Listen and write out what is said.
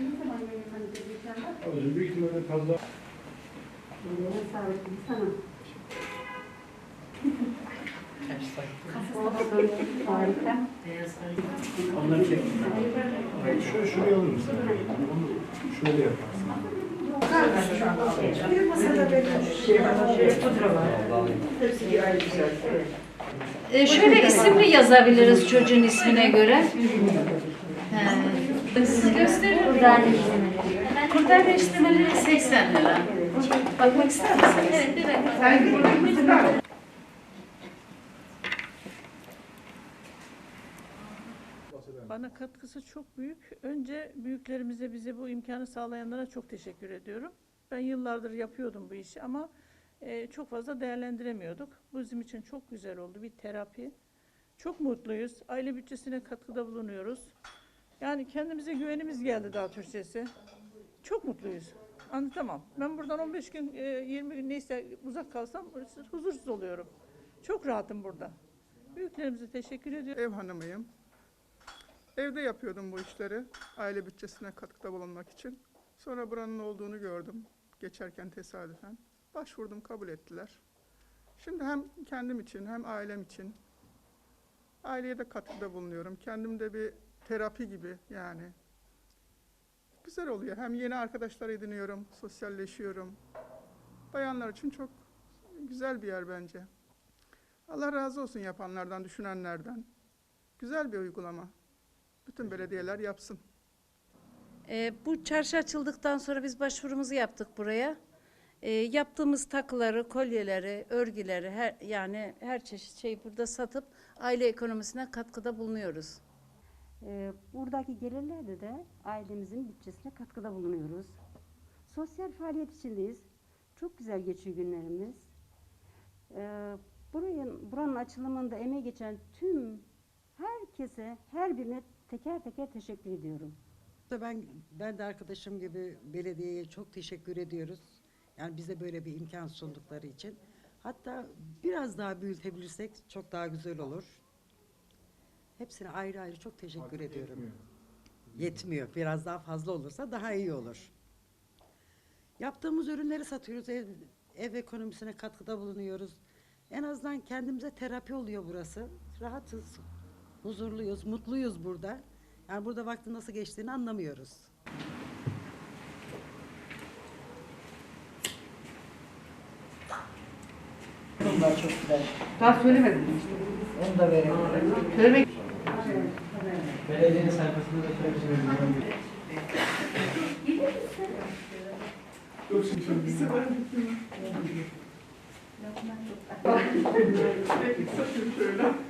Ne zaman yemek hani Ablacığım büyük ihtimalle fazla Ne sağlık sana. Harika. onları. Hayır, şöyle şuraya alır mısın? Şöyle yaparsın. Bir masada böyle pudra var. Hepsi bir ay güzel. Ee, şöyle isimli yazabiliriz çocuğun ismine göre. He. Siz gösterin. Kurtarma işlemeleri 80 lira. Bakmak ister misiniz? Evet, bir dakika. Bana katkısı çok büyük. Önce büyüklerimize bize bu imkanı sağlayanlara çok teşekkür ediyorum. Ben yıllardır yapıyordum bu işi ama e, çok fazla değerlendiremiyorduk. Bu bizim için çok güzel oldu. Bir terapi. Çok mutluyuz. Aile bütçesine katkıda bulunuyoruz. Yani kendimize güvenimiz geldi daha Türkçesi. Çok mutluyuz. Anlatamam. Ben buradan 15 gün, e, 20 gün neyse uzak kalsam huzursuz oluyorum. Çok rahatım burada. Büyüklerimize teşekkür ediyorum. Ev hanımıyım. Evde yapıyordum bu işleri. Aile bütçesine katkıda bulunmak için. Sonra buranın olduğunu gördüm. Geçerken tesadüfen. Başvurdum, kabul ettiler. Şimdi hem kendim için hem ailem için aileye de katkıda bulunuyorum. Kendimde bir terapi gibi yani. Güzel oluyor. Hem yeni arkadaşlar ediniyorum, sosyalleşiyorum. Bayanlar için çok güzel bir yer bence. Allah razı olsun yapanlardan, düşünenlerden. Güzel bir uygulama. Bütün belediyeler yapsın. Ee, bu çarşı açıldıktan sonra biz başvurumuzu yaptık buraya. Ee, yaptığımız takıları, kolyeleri, örgüleri, her, yani her çeşit şeyi burada satıp aile ekonomisine katkıda bulunuyoruz. Ee, buradaki gelirlerle de ailemizin bütçesine katkıda bulunuyoruz. Sosyal faaliyet içindeyiz. Çok güzel geçiyor günlerimiz. Burayın, buranın açılımında emeği geçen tüm herkese, her birine teker teker teşekkür ediyorum. Ben ben de arkadaşım gibi belediyeye çok teşekkür ediyoruz. Yani bize böyle bir imkan sundukları için. Hatta biraz daha büyütebilirsek çok daha güzel olur. Hepsine ayrı ayrı çok teşekkür ediyorum. Yetmiyor. Biraz daha fazla olursa daha iyi olur. Yaptığımız ürünleri satıyoruz. Ev, ev ekonomisine katkıda bulunuyoruz. En azından kendimize terapi oluyor burası. Rahatız, huzurluyuz, mutluyuz burada. Yani burada vaktin nasıl geçtiğini anlamıyoruz. Bunlar çok güzel. Daha söylemedim. Onu da verelim. Söylemek Belediyenin sayfasında da şöyle bir şey veriyorum. Yok şimdi şimdi. Peki, satayım şöyle.